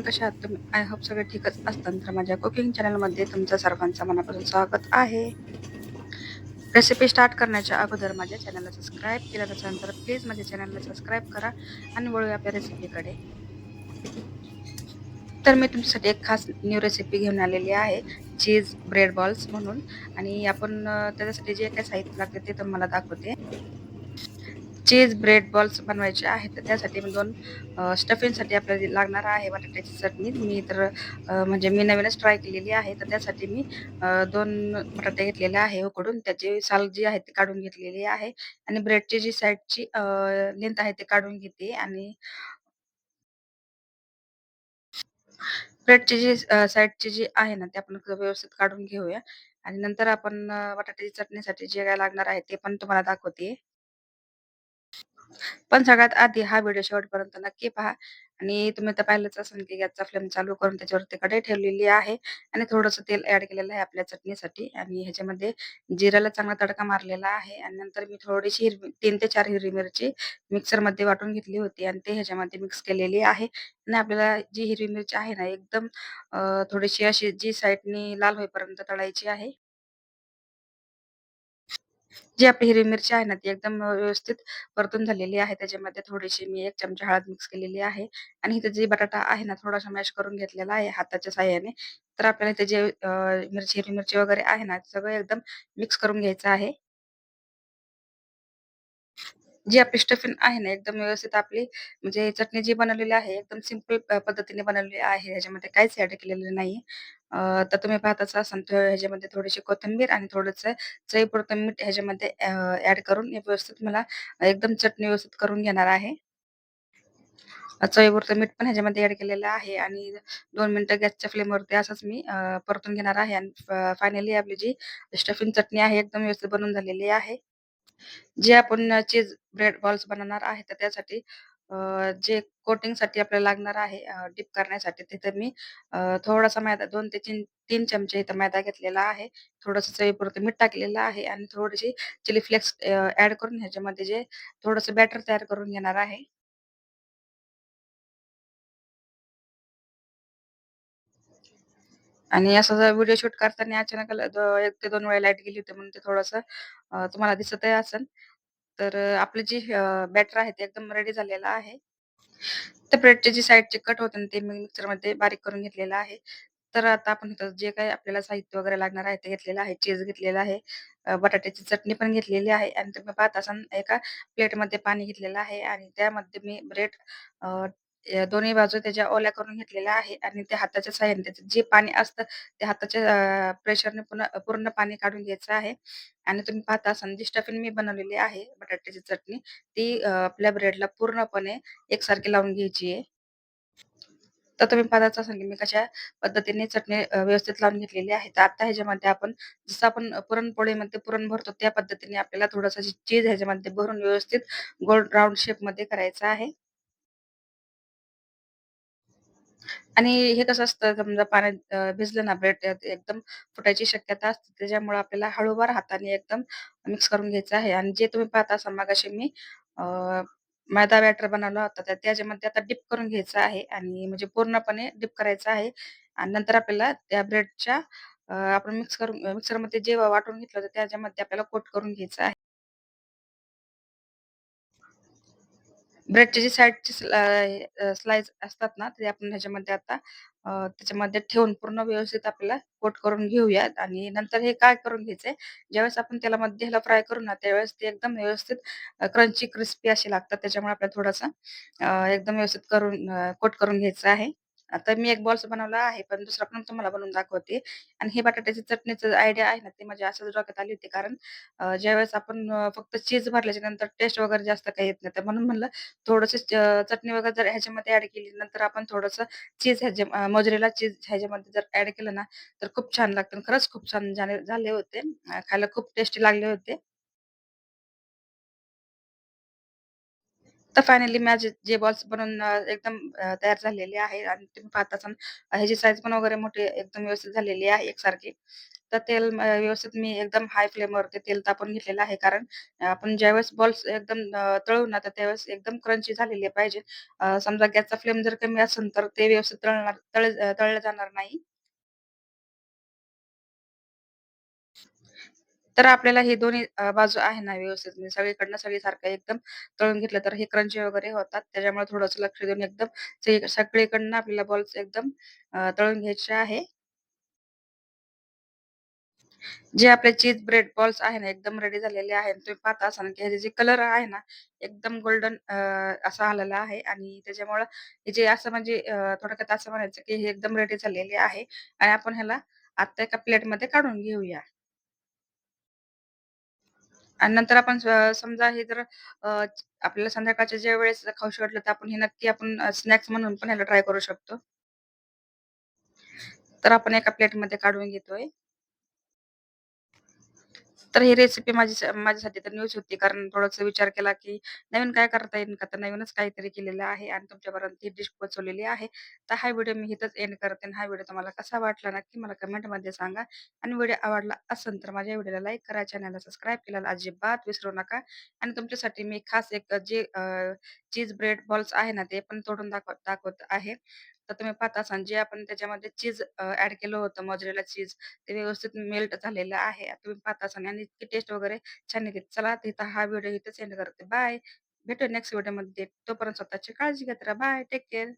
Friend कशा आहात? तुम्ही आय होप सगळे ठीकच असतात तर माझ्या कुकिंग चॅनलमध्ये तुमचं सर्वांचं मनापासून स्वागत आहे. रेसिपी स्टार्ट करण्याच्या अगोदर माझ्या चॅनलला सबस्क्राईब केलं त्याच्यानंतर तर प्लीज माझ्या चॅनलला सबस्क्राईब करा आणि वळूया आपल्या रेसिपीकडे तर मी तुमच्यासाठी एक खास न्यू रेसिपी घेऊन आलेली आहे चीज ब्रेड बॉल्स म्हणून. आणि आपण त्याच्यासाठी जे काही साहित्य लागते ते तुम्हाला दाखवते. चीज ब्रेड बॉल्स बनवायचे आहेत तर त्यासाठी मी दोन स्टफिंगसाठी आपल्याला लागणार आहे बटाट्याची चटणी. मी तर म्हणजे मी नवीनच ट्राय केलेली आहे तर त्यासाठी मी अ, दोन बटाटे घेतलेले आहे उकडून. त्याची साल जी आहे ती काढून घेतलेली आहे आणि ब्रेडची जी साईडची लेंथ आहे ती काढून घेते आणि ब्रेडची जी साईडची जी आहे ना ती आपण व्यवस्थित काढून घेऊया. आणि नंतर आपण बटाट्याची चटणीसाठी जे काय लागणार आहे ते पण तुम्हाला दाखवते. पण सगळ्यात आधी हा व्हिडिओ शेवटपर्यंत नक्की पहा. आणि तुम्ही तर पाहिलंच असेल की गॅसचा फ्लेम चालू करून त्याच्यावरती कढई ठेवलेली आहे आणि थोडंसं तेल ऍड केलेलं आहे आपल्या चटणीसाठी. आणि ह्याच्यामध्ये जिऱ्याला चांगला तडका मारलेला आहे आणि नंतर मी थोडीशी हिरवी तीन ते चार हिरवी मिरची मिक्सरमध्ये वाटून घेतली होती आणि ते ह्याच्यामध्ये मिक्स केलेली आहे. आणि आपल्याला जी हिरवी मिरची आहे ना एकदम थोडीशी अशी जी साईडनी लाल होईपर्यंत तळायची आहे. जी आपली हिरवी मिरची आहे ना, ती एकदम अ, व्यवस्थित परतून झालेली आहे. त्याच्यामध्ये थोडीशी मी 1 चमचा हळद मिक्स केलेली आहे आणि इथे जे बटाटा आहे ना, थोडासा मॅश करून घेतलेला आहे हाताच्या साहाय्याने. तर आपल्याला इथे जे अ, मिरची हिरवी मिरची वगैरे आहे ना, सगळं एकदम मिक्स करून घ्यायचं आहे. जी आपली स्टफिंग आहे ना, एकदम व्यवस्थित आपली म्हणजे चटणी जी बनवलेली आहे, एकदम सिंपल पद्धतीने बनवलेली आहे. ह्याच्यामध्ये काहीच ॲड केलेलं नाही. अ, तर तुम्ही पाहताच असाल तर ह्याच्यामध्ये थोडीशी कोथिंबीर आणि थोडंसं चवीपुरतं मीठ ह्याच्यामध्ये अ, करून हे व्यवस्थित मला एकदम चटणी व्यवस्थित करून घेणार आहे. अ, चवीपुरतं मीठ पण ह्याच्यामध्ये ऍड केलेलं आहे आणि दोन मिनिटं गॅसच्या फ्लेमवरती असंच मी परतून घेणार आहे आणि फायनली आपली जी स्टफिंग चटणी आहे, एकदम व्यवस्थित बनून झालेली आहे. जे आपण चीज ब्रेड बॉल्स बनवणार आहे, तर त्यासाठी अ, जे कोटिंगसाठी आपल्याला लागणार आहे अ, डिप करण्यासाठी तिथे मी अ, थोडासा मैदा दोन ते 3 3 चमचे इथं मैदा घेतलेला आहे. थोडंसं चवीपुरतं मीठ टाकलेलं आहे आणि थोडीशी चिली फ्लेक्स ऍड करून ह्याच्यामध्ये जे थोडंसं बॅटर तयार करून घेणार आहे. आणि असं जर व्हिडिओ शूट करताना अचानक एक ते दोन वेळा लाइट गेली होती म्हणून ते थोडंसं तुम्हाला दिसतही असेल. तर अ, आपलं जे बॅटर आहे ते एकदम रेडी झालेलं आहे. त्या ब्रेडचे जे साइडचे कट होते ना, ते मी मिक्सरमध्ये बारीक करून घेतलेलं आहे. तर आता आपण इथं जे काही आपल्याला साहित्य वगैरे लागणार आहे ते घेतलेलं आहे. चीज घेतलेलं आहे. अ, बटाट्याची चटणी पण घेतलेली आहे आणि तुम्ही पाहत असाल एका प्लेटमध्ये पाणी घेतलेलं आहे आणि त्यामध्ये मी ब्रेड अ, दोन्ही बाजू त्याच्या ओल्या करून घेतलेल्या आहे आणि त्या हाताच्या साह्याने त्याचं जे पाणी असतं ते हाताच्या प्रेशरने पुन्हा पूर्ण पाणी काढून घ्यायचं आहे आणि तुम्ही पाहता संधी जी स्टफिंग मी बनवलेली आहे बटाट्याची चटणी ती आपल्या ब्रेडला पूर्णपणे एकसारखी लावून घ्यायची आहे. तर तुम्ही पाहताच असाल की मी कशा पद्धतीने चटणी व्यवस्थित लावून घेतलेली आहे. तर आता ह्याच्यामध्ये आपण जसं आपण पुरणपोळीमध्ये पुरण भरतो त्या पद्धतीने आपल्याला थोडंसं चीज ह्याच्यामध्ये भरून व्यवस्थित गोल शेप शेपमध्ये करायचं आहे. आणि हे कसं असतं समजा पाण्यात अ, भिजलं ना ब्रेड त्यात एकदम फुटायची शक्यता असते. त्याच्यामुळे आपल्याला हळूवार हाताने एकदम मिक्स करून घ्यायचं आहे आणि जे तुम्ही पाहत असाल मगाशी मी अ, मैदा बॅटर बनवला होता तर त्याच्यामध्ये आता डिप करून घ्यायचं आहे आणि म्हणजे पूर्णपणे डिप करायचं आहे आणि नंतर आपल्याला त्या ब्रेडच्या अ, आपण मिक्स करून मिक्सरमध्ये जे वाटून घेतलं होतं त्याच्यामध्ये आपल्याला कोट करून घ्यायचं आहे. ब्रेडची साईडचे साइडची स्लाइस असतात ना, ते आपण ह्याच्यामध्ये आता अ, त्याच्यामध्ये ठेवून पूर्ण व्यवस्थित आपल्याला कोट करून घेऊयात आणि नंतर हे काय करून घ्यायचंय, ज्यावेळेस आपण त्याला मध्ये ह्याला फ्राय करू ना, त्यावेळेस ते एकदम व्यवस्थित क्रंची क्रिस्पी असे लागतात. त्याच्यामुळे आपल्याला थोडंसं अ, एकदम व्यवस्थित करून कोट करून घ्यायचं आहे. आता मी एक बॉल्स बनवला आहे, पण दुसरा पण तुम्हाला बनवून दाखवते आणि हे बटाट्याची चटणीचं आयडिया आहे ना, ते माझ्या असंच डोक्यात आली होती. कारण ज्यावेळेस आपण फक्त चीज भरल्याच्या नंतर टेस्ट वगैरे जास्त काही येत नाही. तर म्हणून म्हणलं थोडस चटणी वगैरे जर ह्याच्यामध्ये ऍड केली, नंतर आपण थोडस चीज ह्याच्या मजुरीला चीज ह्याच्यामध्ये जर ऍड केलं ना, तर खूप छान लागतं खरंच खूप छान झाले झाले होते. खायला खूप टेस्टी लागले होते. तर फायनली माझे जे बॉल्स बनवून अ, एकदम अ, तयार झालेले आहे आणि तुम्ही पाहत असाल ह्याची साईज पण वगैरे मोठी एकदम व्यवस्थित झालेली आहे एकसारखी. तर तेल अ, व्यवस्थित मी एकदम हाय फ्लेमवरती तेल तापवून घेतलेलं आहे. कारण आपण ज्यावेळेस बॉल्स एकदम अ, तळू ना, तर त्यावेळेस एकदम क्रंची झालेले पाहिजे. अ, समजा गॅसचा फ्लेम जर कमी असेल, तर ते व्यवस्थित तळणार तळ तळलं जाणार नाही. तर आपल्याला हे दोन्ही अ, बाजू आहे ना व्यवस्थित म्हणजे सगळीकडनं सगळीसारखं एकदम तळून घेतलं तर हे क्रंची वगैरे होतात. त्याच्यामुळे थोडंसं लक्ष देऊन एकदम सगळीकडनं आपल्याला बॉल्स एकदम अ, तळून घ्यायचे आहे. जे आपले चीज ब्रेड बॉल्स आहे ना, एकदम रेडी झालेले आहे. तुम्ही पाहता असाल की ह्याचे जे कलर आहे ना, एकदम गोल्डन अ, असा आलेला आहे आणि त्याच्यामुळं हे जे असं म्हणजे अ, थोडक्यात असं म्हणायचं की हे एकदम रेडी झालेले आहे आणि आपण ह्याला आता एका प्लेटमध्ये काढून घेऊया. आणि नंतर आपण स समजा हे जर अ, आपल्याला संध्याकाळच्या ज्या वेळेस खाऊशी वाटलं, तर आपण हे नक्की आपण स्नॅक्स म्हणून पण ह्याला ट्राय करू शकतो. तर आपण एका प्लेटमध्ये काढून घेतोय. तर ही रेसिपी माझी माझ्यासाठी तर न्यूज होती. कारण थोडासा विचार केला, की नवीन काय करता येईल का? तर नवीनच काहीतरी केलेलं आहे आणि तुमच्यापर्यंत ही डिश पोहोचवलेली आहे. तर हा व्हिडिओ मी इथंच एंड करते आणि हा व्हिडिओ तुम्हाला कसा वाटला नक्की मला कमेंटमध्ये सांगा आणि व्हिडिओ आवडला असेल तर माझ्या व्हिडिओला लाईक करा, चॅनलला सबस्क्राईब केला अजिबात विसरू नका आणि तुमच्यासाठी मी खास एक जे चीज ब्रेड बॉल्स आहे ना, ते पण तोडून दाखवत दाखवत आहे. तर तुम्ही पाहत असाल जे आपण त्याच्यामध्ये चीज ऍड केलं होतं मोजरेला चीज ते व्यवस्थित मेल्ट झालेलं आहे. तुम्ही पाहत असाल आणि इतकी टेस्ट वगैरे छान येते. चला तर इथं हा व्हिडिओ इथं सेंड करते. बाय. भेटू नेक्स्ट व्हिडिओमध्ये. तोपर्यंत स्वतःची काळजी घेत राहा. बाय. Take care.